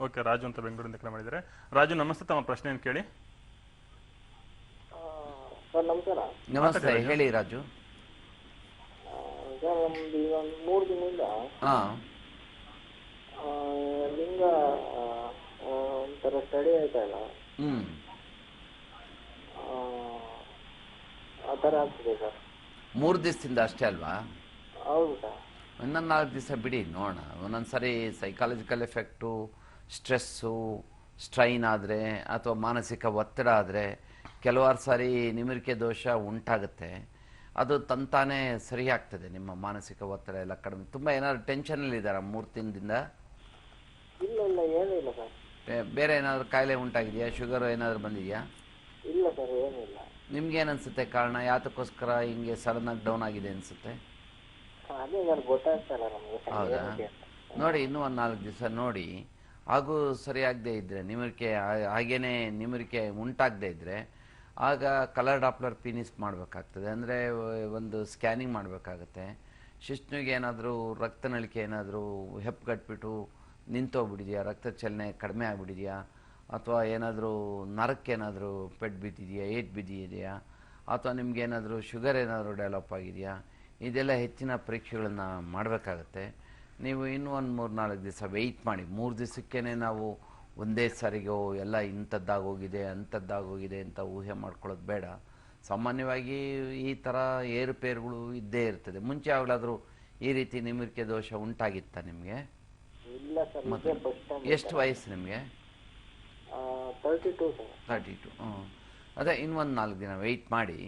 Okay Raju ಅಂತ ಬೆಂಗಳೂರಿಂದ ಕರೆ ಮಾಡಿದ್ದಾರೆ. ರಾಜು ನಮಸ್ತೆ ತಮ್ಮ ಪ್ರಶ್ನೆ ಪ್ರಶ್ನೆಯನ್ನು ಕೇಳಿ. ಸರ್ ನಮಸ್ಕಾರ. ನಮಸ್ತೆ ಹೇಳಿ ರಾಜು. ಸರ್ ನಮ್ದು ಈಗ ಒಂದು ಮೂರು ದಿನದಿಂದ ಹಾ. ಆ, ಲಿಂಗ ಆ, ಒಂಥರ ಸ್ಟಡಿ ಆಯ್ತಾ ಇಲ್ಲ? ಹ್ಮ್. ಆ, ಆ ಥರ ಆಗ್ತಿದೆ ಸರ್. ಮೂರು ದಿವಸದಿಂದ ಅಷ್ಟೇ ಅಲ್ವಾ? ಹೌದು ಸರ್. ಇನ್ನೊಂದು ನಾಲ್ಕು ದಿವಸ ಬಿಡಿ ನೋಡೋಣ. ಒಂದೊಂದು ಸರಿ ಸೈಕಾಲಜಿಕಲ್ ಎಫೆಕ್ಟು ಸ್ಟ್ರೆಸ್ಸು ಸ್ಟ್ರೈನ್ ಆದರೆ ಅಥವಾ ಮಾನಸಿಕ ಒತ್ತಡ ಆದರೆ ಕೆಲವಾರು ಸಾರಿ ನಿಮಿರಿಕೆ ದೋಷ ಉಂಟಾಗುತ್ತೆ. ಅದು ತಂತಾನೇ ಸರಿ ಆಗ್ತದೆ ನಿಮ್ಮ ಮಾನಸಿಕ ಒತ್ತಡ ಎಲ್ಲ ಕಡಿಮೆ. ತುಂಬ ಏನಾದ್ರು ಟೆನ್ಷನಲ್ಲಿ ಇದ್ದಾರಾ ಮೂರು ದಿನದಿಂದ ಇಲ್ಲ ಇಲ್ಲ ಏನೂ ಇಲ್ಲ ಸರ್. ಬೇರೆ ಏನಾದರೂ ಕಾಯಿಲೆ ಉಂಟಾಗಿದೆಯಾ? ಶುಗರ್ ಏನಾದರೂ ಬಂದಿದೆಯಾ? ಇಲ್ಲ ಸರ್ ಏನಿಲ್ಲ ನಿಮ್ಗೇನು ಅನ್ಸುತ್ತೆ ಕಾರಣ? ಯಾತಕ್ಕೋಸ್ಕರ ಹಿಂಗೆ ಸಡನ್ನಾಗಿ ಡೌನ್ ಆಗಿದೆ ಅನಿಸುತ್ತೆ? ಅದೇ ನಮಗೆ ಹೌದಾ? ನೋಡಿ ಇನ್ನೂ ಒಂದು ನಾಲ್ಕು ದಿವಸ ನೋಡಿ. ಹಾಗೂ ಸರಿಯಾಗದೇ ಇದ್ದರೆ ನಿಮಿರಿಕೆ, ಹಾಗೇನೇ ನಿಮಿರಿಕೆ ಉಂಟಾಗದೇ ಇದ್ದರೆ ಆಗ ಕಲರ್ ಡಾಪ್ಲರ್ ಪೀನಿಸ್ ಮಾಡಬೇಕಾಗ್ತದೆ. ಅಂದರೆ ಒಂದು ಸ್ಕ್ಯಾನಿಂಗ್ ಮಾಡಬೇಕಾಗತ್ತೆ. ಶಿಷ್ಣುಗೆ ಏನಾದರೂ ರಕ್ತನಳಿಕೆ ಏನಾದರೂ ಹೆಪ್ಪುಗಟ್ಬಿಟ್ಟು ನಿಂತೋಗ್ಬಿಟ್ಟಿದೆಯಾ? ರಕ್ತ ಚಲನೆ ಕಡಿಮೆ ಆಗಿಬಿಟ್ಟಿದೆಯಾ? ಅಥವಾ ಏನಾದರೂ ನರಕ್ಕೇನಾದರೂ ಪೆಟ್ ಬಿದ್ದಿದೆಯಾ? ಏಟ್ ಬಿದ್ದಿದೆಯಾ? ಅಥವಾ ನಿಮ್ಗೇನಾದರೂ ಶುಗರ್ ಏನಾದರೂ ಡೆವಲಪ್ ಆಗಿದೆಯಾ? ಇದೆಲ್ಲ ಹೆಚ್ಚಿನ ಪರೀಕ್ಷೆಗಳನ್ನು ಮಾಡಬೇಕಾಗತ್ತೆ. ನೀವು ಇನ್ನೂ ಒಂದು ಮೂರು ನಾಲ್ಕು ದಿವಸ ವೆಯ್ಟ್ ಮಾಡಿ. ಮೂರು ದಿವಸಕ್ಕೇ ನಾವು ಒಂದೇ ಸಾರಿಗೆ ಎಲ್ಲ ಇಂಥದ್ದಾಗೋಗಿದೆ ಅಂಥದ್ದಾಗೋಗಿದೆ ಅಂತ ಊಹೆ ಮಾಡ್ಕೊಳ್ಳೋದು ಬೇಡ. ಸಾಮಾನ್ಯವಾಗಿ ಈ ಥರ ಏರುಪೇರುಗಳು ಇದ್ದೇ ಇರ್ತದೆ. ಮುಂಚೆ ಯಾವಾಗಲಾದರೂ ಈ ರೀತಿ ನಿಮಿರಿಕೆ ದೋಷ ಉಂಟಾಗಿತ್ತಾ ನಿಮಗೆ? ಎಷ್ಟು ವಯಸ್ಸು ನಿಮಗೆ? Thirty two sir. Thirty two ಹ್ಞೂ ಅದೇ ಇನ್ನೊಂದು ನಾಲ್ಕು ದಿನ ವೆಯ್ಟ್ ಮಾಡಿ.